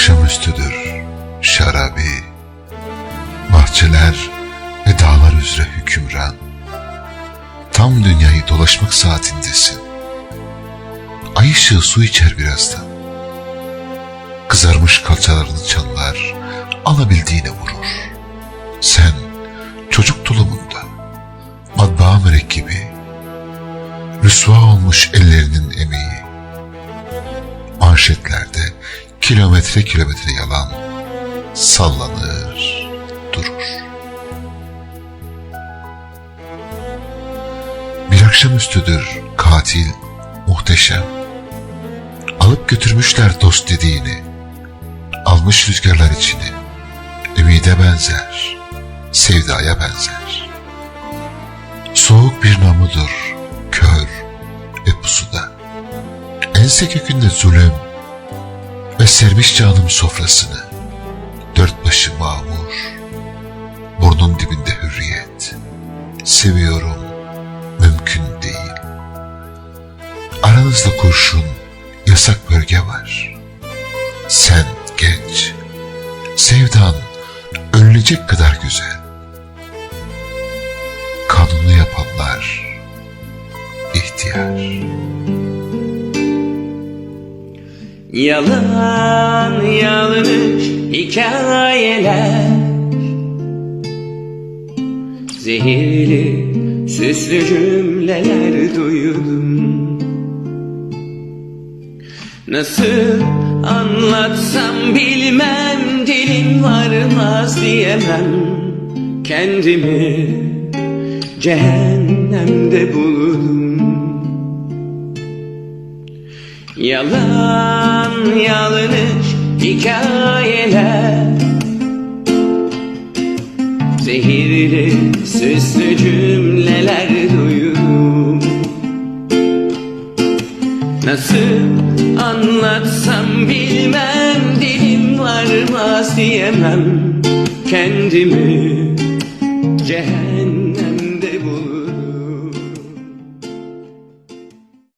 akşamüstüdür şarabi, bahçeler ve dağlar üzere hükümran. Tam dünyayı dolaşmak saatindesin. Ay ışığı su içer birazdan. Kızarmış kalçalarını çallar, alabildiğine vurur. Sen çocuk tulumunda, matbaa mürekkebi, rüsva olmuş ellerinin emeği, manşetlerde kilometre kilometre yalan sallanır durur. Bir akşamüstüdür katil muhteşem. Alıp götürmüşler dost dediğini. Almış rüzgarlar içini. Ümide benzer, sevdaya benzer. Soğuk bir namudur, kör ve pusuda. Ense kökünde zulüm ve sermiş canım sofrasını. Dört başı mamur, burnun dibinde hürriyet. Seviyorum, mümkün değil. Aranızda kurşun, yasak bölge var. Sen genç, sevdan ölünecek kadar güzel. Kanunu yapanlar ihtiyar. Yalan yanlış hikayeler. Zehirli süslü cümleler duydum. Nasıl anlatsam bilmem dilim varmaz diyemem. Kendimi cehennemde buldum Yalan yanlış hikayeler. Zehirli süslü cümleler duydum Nasıl anlatsam bilmem dilim varmaz diyemem. Kendimi cehennem